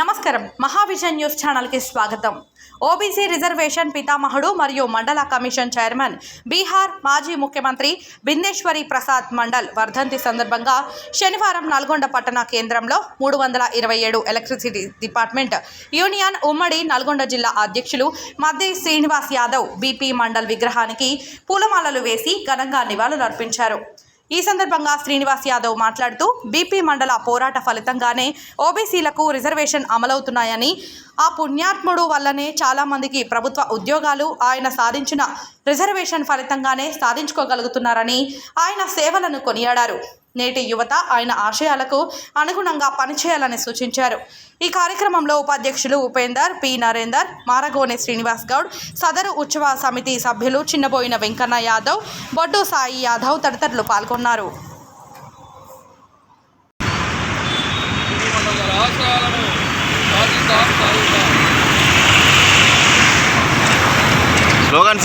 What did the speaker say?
నమస్కారం. మహావిజన్ న్యూస్ ఛానల్కి స్వాగతం. ఓబీసీ రిజర్వేషన్ పితామహుడు మరియు మండల కమిషన్ చైర్మన్ బీహార్ మాజీ ముఖ్యమంత్రి బిందేశ్వరి ప్రసాద్ మండల్ వర్ధంతి సందర్భంగా శనివారం నల్గొండ పట్టణ కేంద్రంలో మూడు వందల ఇరవై ఏడు ఎలక్ట్రిసిటీ డిపార్ట్మెంట్ యూనియన్ ఉమ్మడి నల్గొండ జిల్లా అధ్యక్షులు మద్ది శ్రీనివాస్ యాదవ్ బీపీ మండల్ విగ్రహానికి పూలమాలలు వేసి ఘనంగా నివాళులర్పించారు. ఈ సందర్భంగా శ్రీనివాస్ యాదవ్ మాట్లాడుతూ బీపీ మండల పోరాట ఫలితంగానే ఓబీసీలకు రిజర్వేషన్ అమలవుతున్నాయని ఆ పుణ్యాత్ముడు వల్లనే చాలామందికి ప్రభుత్వ ఉద్యోగాలు ఆయన సాధించిన రిజర్వేషన్ ఫలితంగానే సాధించుకోగలుగుతున్నారని ఆయన సేవలను కొనియాడారు. నేటి యువత ఆయన ఆశయాలకు అనుగుణంగా పనిచేయాలని సూచించారు. ఈ కార్యక్రమంలో ఉపాధ్యక్షులు ఉపేందర్ పి. నరేందర్ మారగోనె శ్రీనివాస్ గౌడ్ సదరు ఉత్సవ సమితి సభ్యులు చిన్నబోయిన వెంకన్న యాదవ్ బొడ్డు సాయి యాదవ్ తదితరులు పాల్గొన్నారు. స్లోగన్